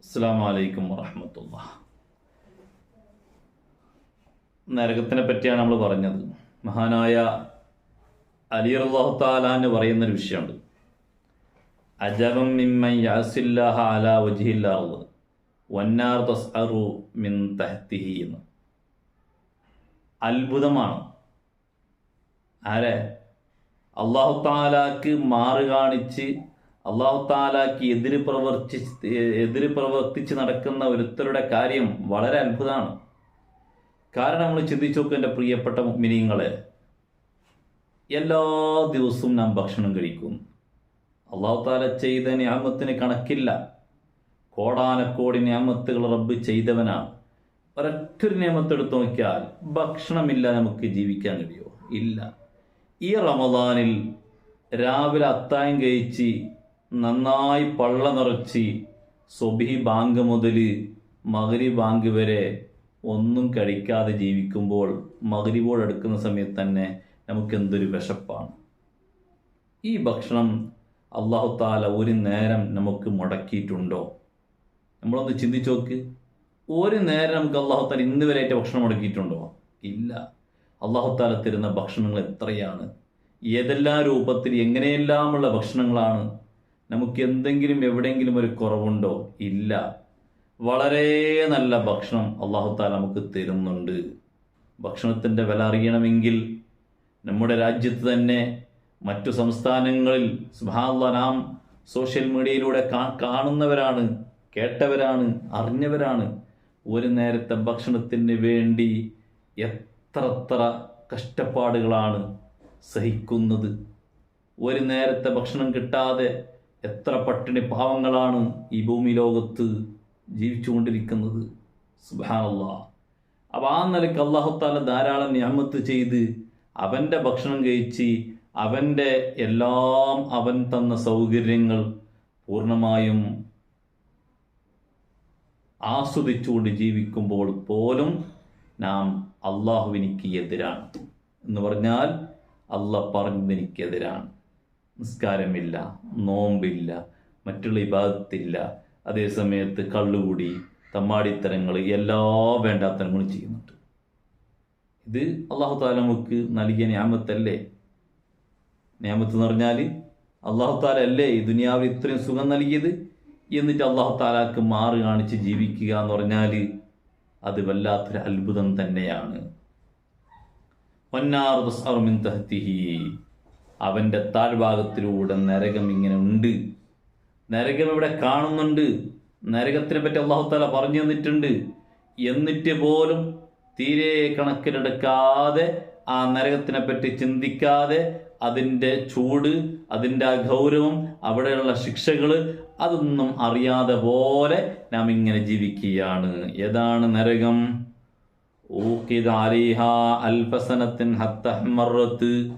അസ്സാം വലൈക്കും വറഹമത്തുള്ള. നരകത്തിനെ പറ്റിയാണ് നമ്മൾ പറഞ്ഞത്. മഹാനായ അലി അള്ളാഹു താലാന്ന് പറയുന്നൊരു വിഷയമുണ്ട്. അജബം അല വന്നാർ മിൻ തഹ്തിഹി എന്ന്. അത്ഭുതമാണ്. ആരെ? അള്ളാഹു മാറ് കാണിച്ച് അള്ളാഹു താലാക്ക് എതിര് പ്രവർത്തി എതിര് പ്രവർത്തിച്ച് നടക്കുന്ന ഒരുത്തരുടെ കാര്യം വളരെ അത്ഭുതമാണ്. കാരണം നമ്മൾ ചിന്തിച്ചു നോക്കും എന്റെ പ്രിയപ്പെട്ട മിനിങ്ങളെ എല്ലാ ദിവസവും നാം ഭക്ഷണം കഴിക്കും. അള്ളാഹു താല ചെയ്ത ഞാമത്തിന് കണക്കില്ല. കോടാനക്കോടി ഞാമത്തുകൾ റബ്ബ് ചെയ്തവനാണ് ഒരൊറ്റൊരു നിയമത്തെടുത്ത് നോക്കിയാൽ ഭക്ഷണമില്ല നമുക്ക് ജീവിക്കാൻ കഴിയുമോ ഇല്ല. ഈ റമദാനിൽ രാവിലെ അത്തായം കഴിച്ച് നന്നായി പള്ള നിറച്ച് സ്വബി ബാങ്ക് മുതൽ മകരി ബാങ്ക് വരെ ഒന്നും കഴിക്കാതെ ജീവിക്കുമ്പോൾ മകരിബോട് എടുക്കുന്ന സമയത്ത് തന്നെ നമുക്ക് എന്തൊരു വിശപ്പാണ്. ഈ ഭക്ഷണം അള്ളാഹു താല ഒരു നേരം നമുക്ക് മുടക്കിയിട്ടുണ്ടോ? നമ്മളൊന്ന് ചിന്തിച്ചു നോക്ക്. ഒരു നേരം നമുക്ക് അള്ളാഹു താല ഇന്ന് വരെയായിട്ട് ഭക്ഷണം മുടക്കിയിട്ടുണ്ടോ? ഇല്ല. അള്ളാഹു താല തരുന്ന ഭക്ഷണങ്ങൾ എത്രയാണ്? ഏതെല്ലാം രൂപത്തിൽ എങ്ങനെയെല്ലാമുള്ള ഭക്ഷണങ്ങളാണ് നമുക്ക് എന്തെങ്കിലും എവിടെയെങ്കിലും ഒരു കുറവുണ്ടോ? ഇല്ല. വളരെ നല്ല ഭക്ഷണം അള്ളാഹു താല നമുക്ക് തരുന്നുണ്ട്. ഭക്ഷണത്തിന്റെ വില അറിയണമെങ്കിൽ നമ്മുടെ രാജ്യത്ത് തന്നെ മറ്റു സംസ്ഥാനങ്ങളിൽ സുബാനുള്ള നാം സോഷ്യൽ മീഡിയയിലൂടെ കാണുന്നവരാണ് കേട്ടവരാണ് അറിഞ്ഞവരാണ്. ഒരു നേരത്തെ ഭക്ഷണത്തിന് വേണ്ടി എത്രത്ര കഷ്ടപ്പാടുകളാണ് സഹിക്കുന്നത്. ഒരു നേരത്തെ ഭക്ഷണം കിട്ടാതെ എത്ര പട്ടിണി പാവങ്ങളാണ് ഈ ഭൂമി ലോകത്ത് ജീവിച്ചുകൊണ്ടിരിക്കുന്നത്. സുബാനുള്ള അപ്പം ആ നിലയ്ക്ക് അള്ളാഹുത്താല ധാരാളം ഞാമത്ത് ചെയ്ത് അവന്റെ ഭക്ഷണം കഴിച്ച് അവന്റെ എല്ലാം അവൻ തന്ന സൗകര്യങ്ങൾ പൂർണമായും ആസ്വദിച്ചുകൊണ്ട് ജീവിക്കുമ്പോൾ പോലും നാം അള്ളാഹുവിനിക്ക് എതിരാണ്. എന്ന് പറഞ്ഞാൽ അല്ല പറഞ്ഞതെനിക്കെതിരാണ് നിസ്കാരമില്ല നോമ്പില്ല മറ്റുള്ള ഇബാദത്തില്ല. അതേ സമയത്ത് കള്ളുകൂടി തമ്മാടിത്തരങ്ങൾ എല്ലാ വേണ്ടാത്തരങ്ങളും ചെയ്യുന്നുണ്ട്. ഇത് അള്ളാഹു താല നമുക്ക് നൽകിയ ഞാമത്തല്ലേ? ഞാമത്ത് എന്ന് പറഞ്ഞാൽ അള്ളാഹു താല അല്ലേ ഈ ദുനിയാവിൽ ഇത്രയും സുഖം നൽകിയത്? എന്നിട്ട് അള്ളാഹു താലാക്ക് മാറി കാണിച്ച് ജീവിക്കുക എന്ന് പറഞ്ഞാൽ അത് വല്ലാത്തൊരു അത്ഭുതം തന്നെയാണ്. വന്നാർ തഹ്തിഹി. അവന്റെ താഴ്ഭാഗത്തിലൂടെ നരകം ഇങ്ങനെ ഉണ്ട്. നരകം ഇവിടെ കാണുന്നുണ്ട്. നരകത്തിനെ പറ്റി അള്ളാഹുത്താല പറഞ്ഞു തന്നിട്ടുണ്ട്. എന്നിട്ട് പോലും തീരെ കണക്കിലെടുക്കാതെ ആ നരകത്തിനെ പറ്റി ചിന്തിക്കാതെ അതിന്റെ ചൂട് അതിന്റെ ഗൗരവം അവിടെയുള്ള ശിക്ഷകൾ അതൊന്നും അറിയാതെ പോലെ നാം ഇങ്ങനെ ജീവിക്കുകയാണ്. ഏതാണ് നരകം? ഊക്കിദ് അലിഹ അൽഫസനത്തിൻ ഹത്തഹ്മറത്ത്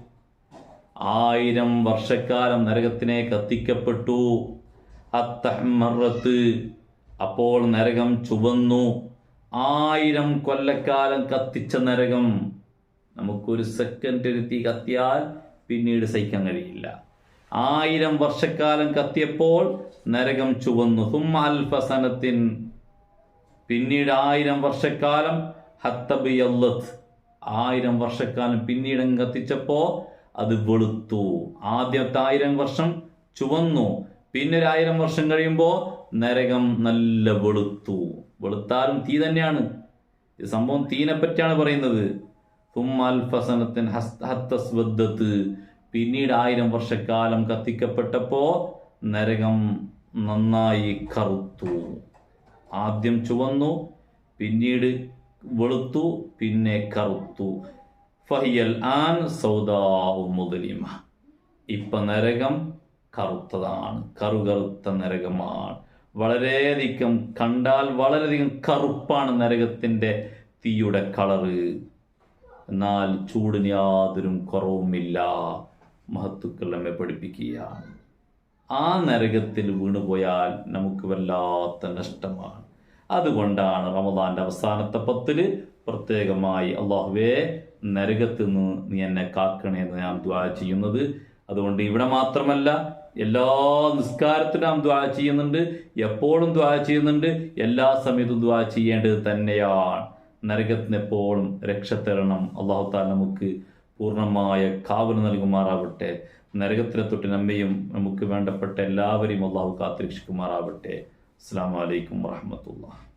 ആയിരം വർഷക്കാലം നരകത്തിനെ കത്തിക്കപ്പെട്ടു. അത്തഹമ്മറത്ത് അപ്പോൾ നരകം ചുവന്നു. ആയിരം കൊല്ലക്കാലം കത്തിച്ച നരകം. നമുക്കൊരു സെക്കൻഡ് തീ കത്തിയാൽ പിന്നീട് സഹിക്കാൻ കഴിയില്ല. ആയിരം വർഷക്കാലം കത്തിയപ്പോൾ നരകം ചുവന്നു. തുമ്മ അൽഫസനത്തിൻ പിന്നീട് ആയിരം വർഷക്കാലം ഹത്തബിയല്ലത്ത്. ആയിരം വർഷക്കാലം പിന്നീടും കത്തിച്ചപ്പോൾ കത്തിച്ചപ്പോ അത് വെളുത്തു. ആദ്യത്തെ ആയിരം വർഷം ചുവന്നു. പിന്നെ ഒരു ആയിരം വർഷം കഴിയുമ്പോൾ നരകം നല്ല വെളുത്തു. വെളുത്താലും തീ തന്നെയാണ്. ഈ സംഭവം തീനെ പറ്റിയാണ് പറയുന്നത്. തുമ്മാൽ ഫസനത്തിൻ പിന്നീട് ആയിരം വർഷക്കാലം കത്തിക്കപ്പെട്ടപ്പോ നരകം നന്നായി കറുത്തു. ആദ്യം ചുവന്നു പിന്നീട് വെളുത്തു പിന്നെ കറുത്തു. ഫഹിയൽ ആൻ സൗദാവു മുതലിമ ഇപ്പൊ നരകം കറുത്തതാണ്. കറുകറുത്ത നരകമാണ്. വളരെയധികം കണ്ടാൽ വളരെയധികം കറുപ്പാണ് നരകത്തിന്റെ തീയുടെ കളറ്. എന്നാൽ ചൂടിന് യാതൊരു കുറവുമില്ല. മഹത്തുക്കൾ നമ്മെ പഠിപ്പിക്കുകയാണ്. ആ നരകത്തിൽ വീണുപോയാൽ നമുക്ക് വല്ലാത്ത നഷ്ടമാണ്. അതുകൊണ്ടാണ് റമദാന്റെ അവസാനത്തെ പത്തിൽ പ്രത്യേകമായി അള്ളാഹുവേ നരകത്തിൽ നിന്ന് നീ എന്നെ കാക്കണേ എന്ന് ഞാൻ ദ്വാ ചെയ്യുന്നത്. അതുകൊണ്ട് ഇവിടെ മാത്രമല്ല എല്ലാ നിസ്കാരത്തിനും നാം ദ്വാ ചെയ്യുന്നുണ്ട്. എപ്പോഴും ദ്വാ ചെയ്യുന്നുണ്ട്. എല്ലാ സമയത്തും ദ്വാ ചെയ്യേണ്ടത് തന്നെയാണ്. നരകത്തിന് എപ്പോഴും രക്ഷ തരണം. അള്ളാഹു താല നമുക്ക് പൂർണമായ കാവൽ നൽകുമാറാവട്ടെ. നരകത്തിനെ തൊട്ട് നമ്മയും നമുക്ക് വേണ്ടപ്പെട്ട എല്ലാവരെയും അള്ളാഹു കാത്തിരക്ഷിക്കുമാറാവട്ടെ. അസ്സാം വലൈക്കും വാഹമത്തുള്ള